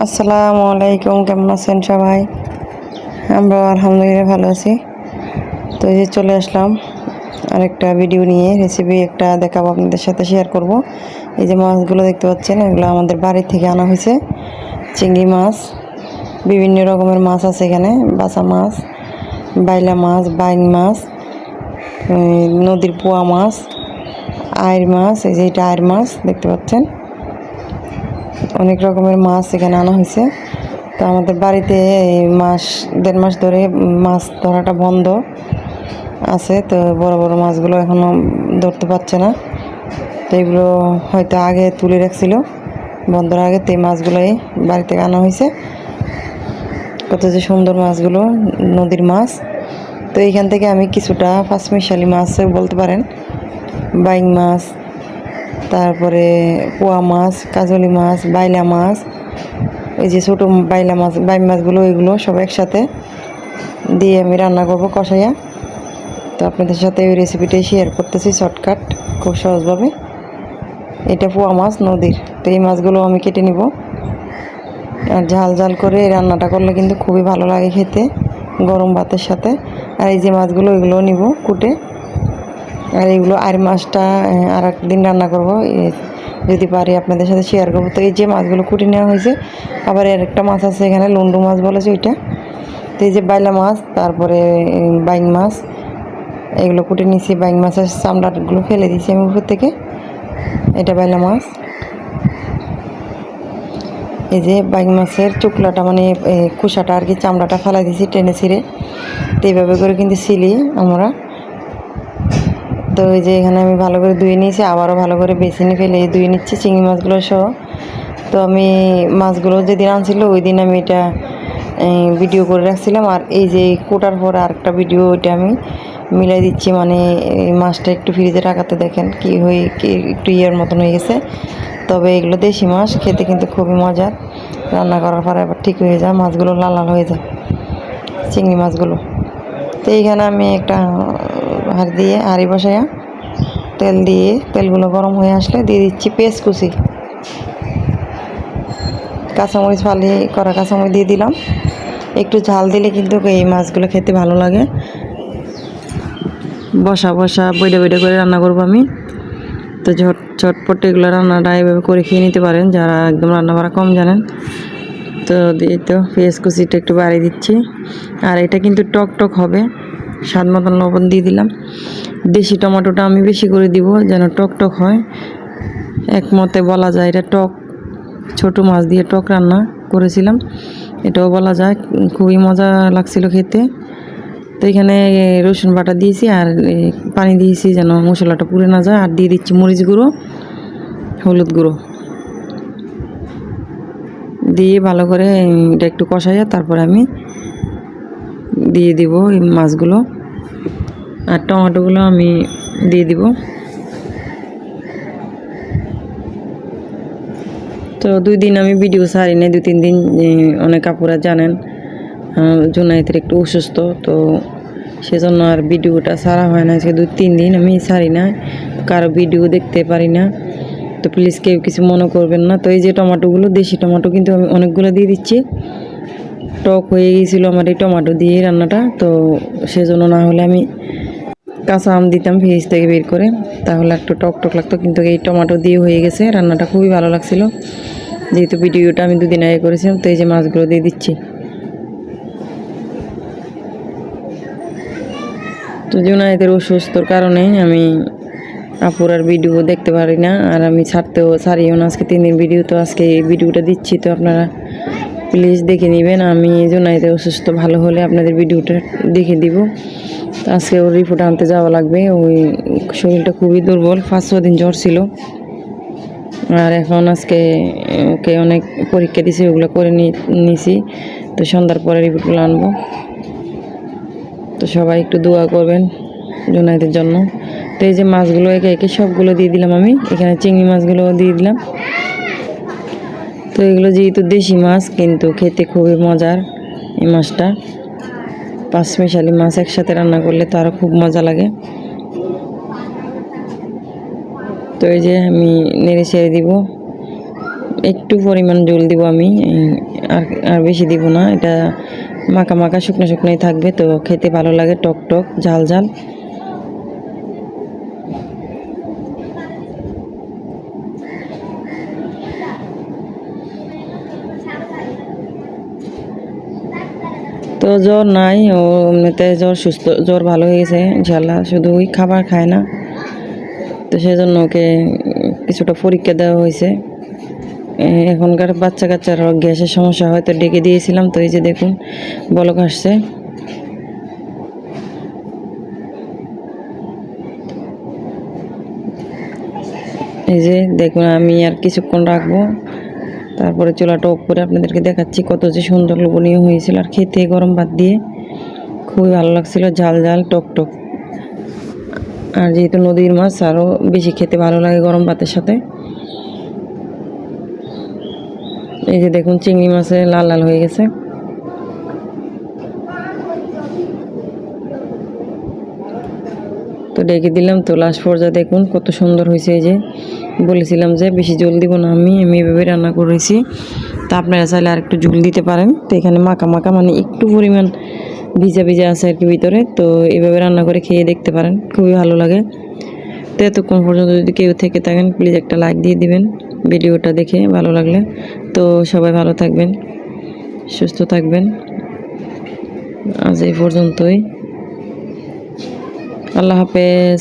আসসালামু আলাইকুম, কেমন আছেন সবাই? আমরা আলহামদুলিল্লাহ ভালো আছি। তো এই যে চলে আসলাম আরেকটা ভিডিও নিয়ে রেসিপি একটা দেখাবো আপনাদের সাথে শেয়ার করব। এই যে মাছগুলো দেখতে পাচ্ছেন, এগুলো আমাদের বাড়ি থেকে আনা হয়েছে। চিংড়ি মাছ, বিভিন্ন রকমের মাছ আছে এখানে বাসা মাছ, বাইলা মাছ, বাইন মাছ নদীর পোয়া মাছ আয়ের মাছ, এই যে এটা আয়ের মাছ, দেখতে পাচ্ছেন। অনেক রকমের মাছ এখানে আনা হয়েছে। তো আমাদের বাড়িতে এই মাস, দেড় মাস ধরে মাছ ধরাটা বন্ধ আছে। তো বড় বড় মাছগুলো এখনও ধরতে পারছে না। তো এগুলো হয়তো আগে তুলে রাখছিল। বন্ধর আগে তো এই মাছগুলোই বাড়ি থেকে আনা হয়েছে। কত যে সুন্দর মাছগুলো, নদীর মাছ। তো এইখান থেকে আমি কিছুটা পাঁচমিশালি মাছ বলতে পারেন। বাইং মাছ তারপরে পোয়া মাছ, কাজলি মাছ, বাইলা মাছ, এই যে ছোটো বাইলা মাছ বাই মাছগুলো এগুলো সব একসাথে দিয়ে আমি রান্না করব কষাইয়া। তো আপনাদের সাথে ওই রেসিপিটাই শেয়ার করতেছি শর্টকাট খুব সহজভাবে। এটা পোয়া মাছ, নদীর। তো এই মাছগুলো আমি কেটে নিব। আর ঝাল ঝাল করে রান্নাটা করলে কিন্তু খুবই ভালো লাগে খেতে, গরম ভাতের সাথে। আর এই যে মাছগুলো এগুলো নিব কুটে। আর এগুলো আর মাছটা আর একদিন রান্না করব। যদি পারি আপনাদের সাথে শেয়ার করব। তো এই যে মাছগুলো কুটে নেওয়া হয়েছে, আবার আর একটা মাছ আছে এখানে, লন্ডু মাছ বলেছে ওইটা। তো এই যে বাইলা মাছ, তারপরে বাইং মাছ। এগুলো কুটে নিয়েছি বাইং মাছের চামড়াগুলো ফেলে দিয়েছি আমি উপর থেকে। এটা বাইলা মাছ। এই যে বাইং মাছের চুকলাটা মানে কুসাটা আর কি চামড়াটা ফেলাই দিয়েছি টেনে ছিঁড়ে। তো এইভাবে করে কিন্তু ছিলি আমরা। তো এই যে এখানে আমি ভালো করে ধুয়ে নিয়েছি, আবারও ভালো করে বেছে বেসিনে ফেলে ধুয়ে নিচ্ছি চিংড়ি মাছগুলো সহ। তো আমি মাছগুলো যেদিন আনছিল ওই দিন আমি এটা ভিডিও করে রাখছিলাম। আর এই যে কোটার পর আরেকটা ভিডিও ওইটা আমি মিলাই দিচ্ছি মানে মাছটা একটু ফ্রিজে রাখাতে দেখেন কি হয়ে একটু ইয়ের মতন হয়ে গেছে। তবে এগুলো দেশি মাছ, খেতে কিন্তু খুবই মজার। রান্না করার পরে আবার ঠিক হয়ে যায়, মাছগুলো লাল লাল হয়ে যায়, চিংড়ি মাছগুলো। তো এইখানে আমি একটা হাড়ি দিয়ে হাঁড়ি বসাইয়া তেল দিয়ে তেলগুলো গরম হয়ে আসলে দিয়ে দিচ্ছি পেঁয়াজ কুচি। কাঁচামরিচ ফালি করা কাঁচামরিচ দিয়ে দিলাম। একটু ঝাল দিলে কিন্তু এই মাছগুলো খেতে ভালো লাগে। বসা বসা বইডে বইডে করে রান্না করব আমি। তো ঝট চটপট এগুলো রান্নাটা এভাবে করে খেয়ে নিতে পারেন, যারা একদম রান্না করা কম জানেন। তো দিয়ে তো পেঁয়াজ কুচিটা একটু বাড়িয়ে দিচ্ছি। আর এটা কিন্তু টক টক হবে। স্বাদ মতন লবণ দিয়ে দিলাম। দেশি টমেটোটা আমি বেশি করে দিব যেন টক টক হয়। একমতে বলা যায় এটা টক, ছোট মাছ দিয়ে টক রান্না করেছিলাম। এটাও বলা যায়, খুবই মজা লাগছিল খেতে। তো এখানে রসুন বাটা দিয়েছি আর পানি দিয়েছি যেন মশলাটা পুড়ে না যায়। আর দিয়ে দিচ্ছি মরিচ গুঁড়ো, হলুদ গুঁড়ো। দিয়ে ভালো করে এটা একটু কষাইয়া তারপরে আমি দিয়ে দিব এই মাছগুলো। আর টমেটোগুলো আমি দিয়ে দিব। তো দুই দিন আমি ভিডিও সারি নাই, দুই তিন দিন অনেক আপুরা জানেন জোনাইতের একটু অসুস্থ, তো সেজন্য আর ভিডিওটা সারা হয় না। আজকে দুই তিন দিন আমি সারি না কারও ভিডিও দেখতে পারি না। তো প্লিজ কেউ কিছু মনে করবেন না। তো এই যে টমেটোগুলো, দেশি টমাটো কিন্তু আমি অনেকগুলো দিয়ে দিচ্ছি। টক হয়ে গিয়েছিল আমার এই টমাটো দিয়ে রান্নাটা, তো সেজন্য না হলে আমি কাঁচা আম দিতাম ফ্রিজ থেকে বের করে। তাহলে একটু টক টক লাগতো, কিন্তু এই টমাটো দিয়ে হয়ে গেছে, রান্নাটা খুবই ভালো লাগছিল। যেহেতু ভিডিওটা আমি দুদিন আগে করেছিলাম, তো এই যে মাছগুলো দিয়ে দিচ্ছি। তো জুনায়েতের অসুস্থর কারণে আমি আপুর আর ভিডিও দেখতে পারি না, আর আমি ছাড়তেও ছাড়িও না। আজকে তিন দিন ভিডিও, তো আজকে এই ভিডিওটা দিচ্ছি, তো আপনারা প্লিজ দেখে নেবেন। আমি জুনায়েতের অসুস্থ, ভালো হলে আপনাদের ভিডিওটা দেখে দিব। আজকে ওর রিপোর্ট আনতে যাওয়া লাগবে। ওই শরীরটা খুবই দুর্বল, পাঁচ ছ দিন জ্বর ছিল। আর এখন আজকে, ওকে অনেক পরীক্ষা দিয়েছি ওগুলো করে নি- নিছি। তো সন্ধ্যার পরে রিপোর্টগুলো আনব। তো সবাই একটু দোয়া করবেন জোনাইদের জন্য। তো এই যে মাছগুলো, একে একে সবগুলো দিয়ে দিলাম আমি। এখানে চিংড়ি মাছগুলো দিয়ে দিলাম। তো এগুলো যেহেতু দেশি মাছ, কিন্তু খেতে খুবই মজার এই মাছটা। পাঁচমিশালি মাছ একসাথে রান্না করলে তো আরও খুব মজা লাগে। তো এই যে আমি নেড়ে ছেড়ে দিব। একটু পরিমাণ জল দিব আমি, আর আর বেশি দিব না। এটা মাখা মাখা শুকনো শুকনোই থাকবে, তো খেতে ভালো লাগে, টক টক, ঝাল ঝাল। তো জ্বর নাই, ও এমনিতে জ্বর সুস্থ, জ্বর ভালো হয়ে গেছে ইনশাল্লাহ শুধু ওই খাবার খায় না। তো সেজন্য ওকে কিছুটা পরীক্ষা দেওয়া হয়েছে। এখনকার বাচ্চা কাচ্চার গ্যাসের সমস্যা হয়তো ডেকে দিয়েছিলাম, তো এই যে দেখুন, বলক আসছে। এই যে দেখুন, আমি আর কিছুক্ষণ রাখব। তারপরে চুলাটা অফ করে আপনাদেরকে দেখাচ্ছি কত যে সুন্দর লোভনীয় হয়েছিল আর খেতে গরম ভাত দিয়ে। খুবই ভালো লাগছিল, ঝাল ঝাল, টক টক। আর যেহেতু নদীর মাছ, আরও বেশি খেতে ভালো লাগে গরম ভাতের সাথে। এই যে দেখুন, চিংড়ি মাছে লাল লাল হয়ে গেছে। তো ডেকে দিলাম, তো লাস্ট পর্যায়ে দেখুন কত সুন্দর হয়েছে এই যে। বলেছিলাম যে বেশি জল দিব না আমি আমি এভাবে রান্না করেছি। তা আপনারা চাইলে আর একটু ঝুল দিতে পারেন। তো এখানে মাখা মাখা মানে একটু পরিমাণ ভিজা ভিজা আছে আর কি ভিতরে। তো এভাবে রান্না করে খেয়ে দেখতে পারেন, খুবই ভালো লাগে। তো এতক্ষণ পর্যন্ত যদি কেউ থেকে থাকেন প্লিজ একটা লাইক দিয়ে দিবেন ভিডিওটা দেখে, ভালো লাগলে। তো সবাই ভালো থাকবেন, সুস্থ থাকবেন। আজ এই পর্যন্তই। আল্লাহ হাফেজ।